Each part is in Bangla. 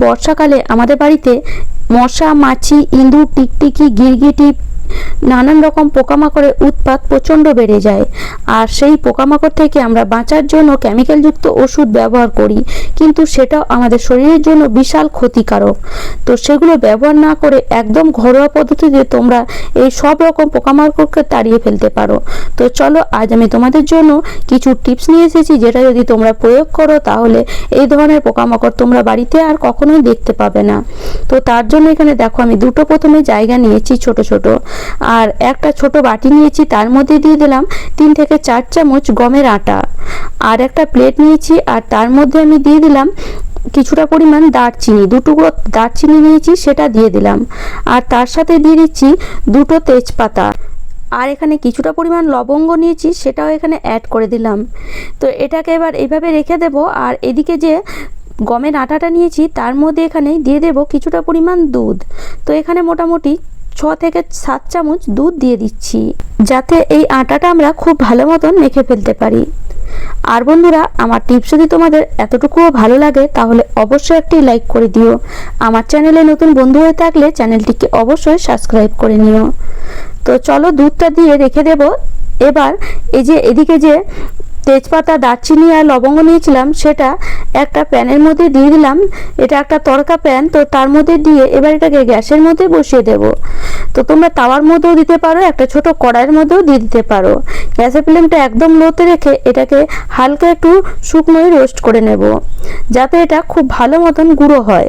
বর্ষাকালে আমাদের বাড়িতে মশা মাছি ইঁদুর টিকটিকি গিরগিটি নানান রকম পোকামাকড়ের উৎপাত প্রচণ্ড বেড়ে যায়। আর সেই পোকামাকড় থেকে আমরা বাঁচার জন্য কেমিক্যালযুক্ত ওষুধ ব্যবহার করি, কিন্তু সেটাও আমাদের শরীরের জন্য বিশাল ক্ষতিকারক। তো সেগুলো ব্যবহার না করে একদম ঘরোয়া পদ্ধতিতে তোমরা এই সব রকম পোকামাকড়কে তাড়িয়ে ফেলতে পারো। তো চলো, আজ আমি তোমাদের জন্য কিছু টিপস নিয়ে এসেছি, যেটা যদি তোমরা প্রয়োগ করো, তাহলে এই ধরনের পোকামাকড় তোমরা বাড়িতে আর কখনোই দেখতে পাবে না। তো তার জন্য এখানে দেখো, আমি দুটো প্রথমে জায়গা নিয়েছি ছোট ছোট। আর একটা ছোট বাটি নিয়েছি, তার মধ্যে দিয়ে দিলাম তিন থেকে চার চামচ গমের আটা। আর একটা প্লেট নিয়েছি, আর তার মধ্যে আমি দিয়ে দিলাম কিছুটা পরিমাণ দারচিনি, দুটুকরো দারচিনি নিয়েছি, সেটা দিয়ে দিলাম। আর তার সাথে দিয়ে দিচ্ছি দুটো তেজপাতা। আর এখানে কিছুটা পরিমাণ লবঙ্গ নিয়েছি, সেটাও এখানে অ্যাড করে দিলাম। তো এটাকে এবার এইভাবে রেখে দেব, আর এদিকে যে গমের আটাটা নিয়েছি, তার মধ্যে এখানে দিয়ে দেব কিছুটা পরিমাণ দুধ। তো এখানে মোটামুটি ছ থেকে সাত চামচ দুধ দিয়ে দিচ্ছি, যাতে এই আটাটা আমরা খুব ভালো মতন মেখে ফেলতে পারি। আর বন্ধুরা, আমার টিপস যদি তোমাদের এতটুকুও ভালো লাগে, তাহলে অবশ্যই একটি লাইক করে দিও। আমার চ্যানেলে নতুন বন্ধু হয়ে থাকলে চ্যানেলটিকে অবশ্যই সাবস্ক্রাইব করে নিও। তো চলো দুধটা দিয়ে রেখে দেব। এবার এই যে, এদিকে যে তেজপাতা, দারচিনি আর লবঙ্গ নিয়েছিলাম, সেটা একটা প্যানের মধ্যে দিয়ে দিলাম। এটা একটা তড়কা প্যান, তো তার মধ্যে দিয়ে এবার এটাকে গ্যাসের মধ্যে বসিয়ে দেব। তো তোমরা তাওয়ার মধ্যেও দিতে পারো, একটা ছোট কড়াইয়ের মধ্যেও দিয়ে দিতে পারো। গ্যাসের ফ্লেমটা একদম লোতে রেখে এটাকে হালকা একটু শুকনোই রোস্ট করে নেব, যাতে এটা খুব ভালো মতন গুঁড়ো হয়।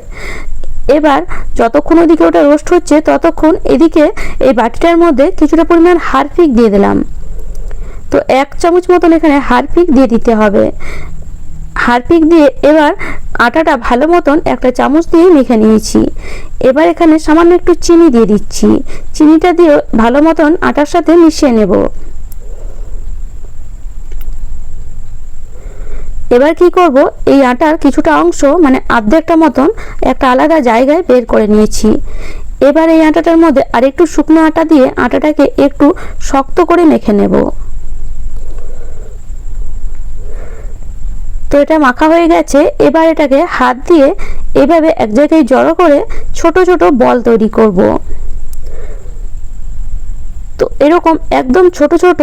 এবার যতক্ষণ ওদিকে ওটা রোস্ট হচ্ছে, ততক্ষণ এদিকে এই বাটিটার মধ্যে কিছুটা পরিমাণ হারফিক দিয়ে দিলাম। তো এক চামচ মতন এখানে হারপিক দিয়ে দিতে হবে। হারপিক দিয়ে এবার আটাটা ভালো মতন একটা চামচ দিয়ে মেখে নিয়েছি। এবার এখানে সামান্য একটু চিনি দিয়ে দিচ্ছি। চিনিটা দিয়ে ভালো মতন আটার সাথে মিশিয়ে নেব। এবার কি করব? এই আটার কিছুটা অংশ মানে আর্ধেকটা মতন একটা আলাদা জায়গায় বের করে নিয়েছি। এবার এই আটাটার মধ্যে আরেকটু শুকনো আটা দিয়ে আটাটাকে একটু শক্ত করে মেখে নেব। তো এটা মাখা হয়ে গেছে। এবার এটাকে হাত দিয়ে এভাবে এক জায়গায় জড়ো করে ছোট ছোট বল তৈরি করব। তো এরকম একদম ছোট ছোট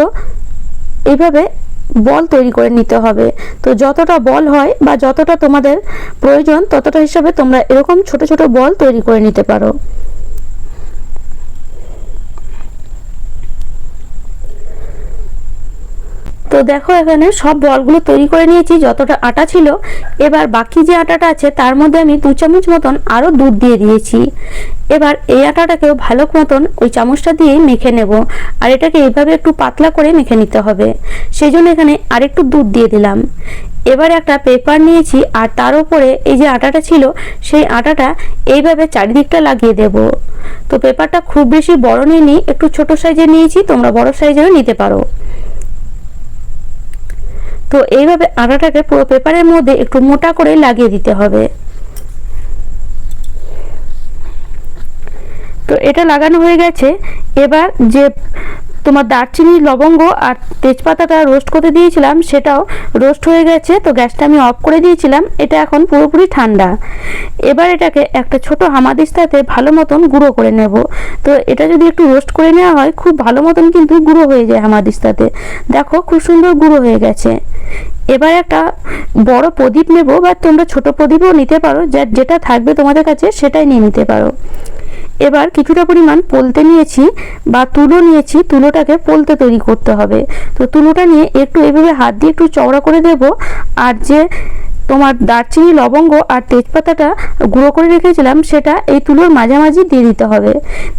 এইভাবে বল তৈরি করে নিতে হবে। তো যতটা বল হয় বা যতটা তোমাদের প্রয়োজন, ততটা হিসাবে তোমরা এরকম ছোট ছোট বল তৈরি করে নিতে পারো। তো দেখো এখানে সব বলগুলো তৈরি করে নিয়েছি, যতটা আটা ছিল। এবার বাকি যে আটাটা আছে, তার মধ্যে আমি দু চামচ মতন আরও দুধ দিয়ে দিয়েছি। এবার এই আটাটাকেও ভালো মতন ওই চামচটা দিয়ে মেখে নেব। আর এটাকে এইভাবে একটু পাতলা করে মেখে নিতে হবে। সেই জন্য এখানে আরেকটু দুধ দিয়ে দিলাম। এবার একটা পেপার নিয়েছি, আর তার উপরে এই যে আটাটা ছিল, সেই আটাটা এইভাবে চারিদিকটা লাগিয়ে দেব। তো পেপারটা খুব বেশি বড় নিয়ে একটু ছোট সাইজের নিয়েছি, তোমরা বড় সাইজেরও নিতে পারো। তো এইভাবে আটাটাকে পুরো পেপারের মধ্যে একটু মোটা করে লাগিয়ে দিতে হবে। তো এটা লাগানো হয়ে গেছে। এবার যে তোমার দারচিনি, লবঙ্গ আর তেজপাতাটা রোস্ট করতে দিয়েছিলাম, সেটাও রোস্ট হয়ে গেছে, তো গ্যাসটা আমি অফ করে দিয়েছিলাম, এটা এখন পুরোপুরি ঠান্ডা। এবার এটাকে একটা ছোট হামাদিস্তাতে ভালো মতন গুঁড়ো করে নেব। তো এটা যদি একটু রোস্ট করে নেওয়া হয়, খুব ভালো মতন কিন্তু গুঁড়ো হয়ে যায় হামাদিস্তাতে। দেখো, খুব সুন্দর গুঁড়ো হয়ে গেছে। এবার একটা বড় প্রদীপ নেব, বা তোমরা ছোট প্রদীপও নিতে পারো, যা যেটা থাকবে তোমাদের কাছে সেটাই নিয়ে নিতে পারো। এবার কিছুটা পরিমাণ পোলতে নিয়েছি বা তুলো নিয়েছি, তুলোটাকে পোলতে তৈরি করতে হবে। তো তুলোটা নিয়ে একটু এভাবে হাত দিয়ে একটু চওড়া করে দেব আর যে তোমার দারচিনি, লবঙ্গ আর তেজপাতাটা গুঁড়ো করে রেখেছিলাম, সেটা এই তুলোর মাঝামাঝি দিয়ে দিতে হবে।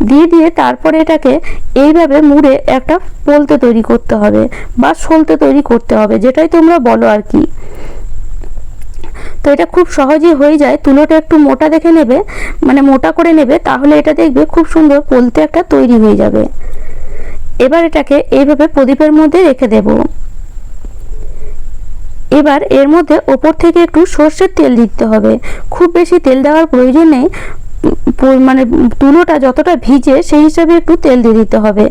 দিয়ে দিয়ে তারপরে এটাকে এইভাবে মুড়ে একটা পোলতে তৈরি করতে হবে বা সলতে তৈরি করতে হবে, যেটাই তোমরা বলো আর কি। তো এটা খুব সহজেই হয়ে যায়। তুলোটা একটু মোটা দেখে নেবে মানে মোটা করে নেবে, তাহলে এটা দেখবে খুব সুন্দর পোলতে একটা তৈরি হয়ে যাবে। এবার এটাকে এইভাবে প্রদীপের মধ্যে রেখে দেব। এবার এর মধ্যে ওপর থেকে একটু সর্ষের তেল দিতে হবে। খুব বেশি তেল দেওয়ার প্রয়োজন নেই। মানে তুলোটা যতটা ভিজে, সেই হিসাবে একটু তেল দিয়ে দিতে হবে।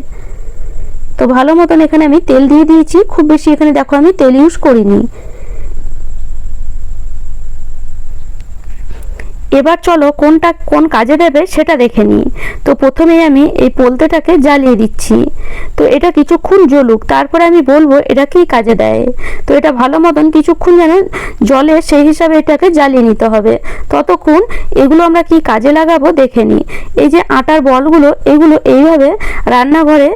তো ভালো মতন এখানে আমি তেল দিয়ে দিয়েছি। খুব বেশি এখানে দেখো আমি তেল ইউজ করিনি। এবার চলো কোনটা কোন কাজে দেবে সেটা দেখে নিই। তো প্রথমেই আমি এই পোলতেটাকে জ্বালিয়ে দিচ্ছি। তো এটা কিছুক্ষণ জ্বলুক, তারপরে আমি বলব এটা কি কাজে দেয়। তো এটা ভালো মতন কিছুক্ষণ যেন জলে সেই হিসাবে এটাকে জ্বালিয়ে নিতে হবে। ততক্ষণ এগুলো আমরা কি কাজে লাগাবো দেখে নিই। এই যে আটার বলগুলো, এগুলো এইভাবে রান্নাঘরে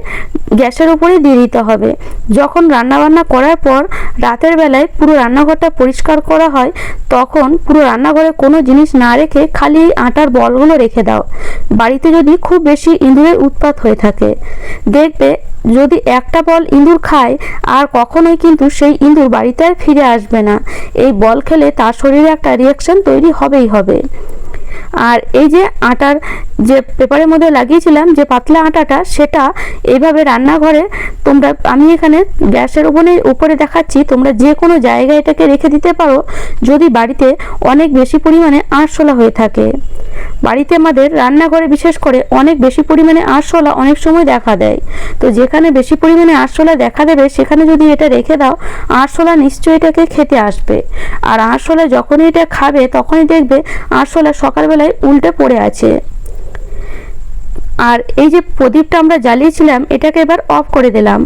গ্যাসের উপরে দিয়ে দিতে হবে। যখন রান্না বান্না করার পর রাতের বেলায় পুরো রান্নাঘরটা পরিষ্কার করা হয়, তখন পুরো রান্নাঘরে কোনো জিনিস না রেখে খালি আটার বলগুলো রেখে দাও। বাড়িতে যদি খুব বেশি ইঁদুরের উৎপাত হয়ে থাকে, দেখবে যদি একটা বল ইঁদুর খায়, আর কখনোই কিন্তু সেই ইঁদুর বাড়িতে আর ফিরে আসবে না। এই বল খেলে তার শরীরে একটা রিয়াকশন তৈরি হবেই হবে। আর এই যে আটার যে পেপারের মধ্যে লাগিয়েছিলাম যে পাতলা আটাটা, সেটা এইভাবে রান্নাঘরে তোমরা, আমি এখানে গ্যাসের ওভেনের উপরে দেখাচ্ছি, তোমরা যে কোনো জায়গায় এটাকে রেখে দিতে পারো, যদি বাড়িতে অনেক বেশি পরিমাণে আরশোলা হয়ে থাকে। বাড়িতে আমাদের রান্নাঘরে বিশেষ করে অনেক বেশি পরিমাণে আরশোলা অনেক সময় দেখা দেয়। তো যেখানে বেশি পরিমাণে আরশোলা দেখা দেবে, সেখানে যদি এটা রেখে দাও, আরশোলা নিশ্চয়ই এটাকে খেতে আসবে। আর আরশোলা যখনই এটা খাবে, তখনই দেখবে আরশোলা সকালবেলায় উল্টে পড়ে আছে। আর এই যে প্রদীপটা আমরা জ্বালিয়েছিলাম, এটাকে এবার অফ করে দিলাম।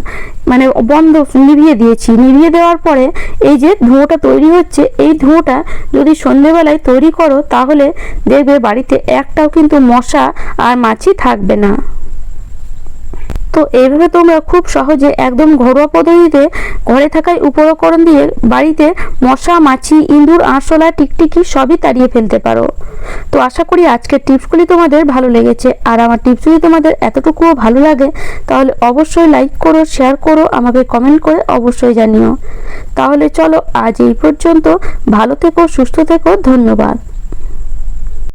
মানে বন্ধ, নিভিয়ে দিয়েছি। নিভিয়ে দেওয়ার পরে এই যে ধোঁয়াটা তৈরি হচ্ছে, এই ধোঁয়াটা যদি সন্ধেবেলায় তৈরি করো, তাহলে দেখবে বাড়িতে একটাও কিন্তু মশা আর মাছি থাকবে না। তো এইভাবে তোমরা খুব সহজে একদম ঘরোয়া পদ্ধতিতে ঘরে থাকায় উপকরণ দিয়ে বাড়িতে মশা, মাছি, ইঁদুর, আরশোলা, টিকটিকি সবই তাড়িয়ে ফেলতে পারো। তো আশা করি আজকের টিপসগুলি তোমাদের ভালো লেগেছে। আর আমার টিপস যদি তোমাদের এতটুকুও ভালো লাগে, তাহলে অবশ্যই লাইক করো, শেয়ার করো, আমাকে কমেন্ট করে অবশ্যই জানিও। তাহলে চলো আজ এই পর্যন্ত। ভালো থেকো, সুস্থ থেকো, ধন্যবাদ।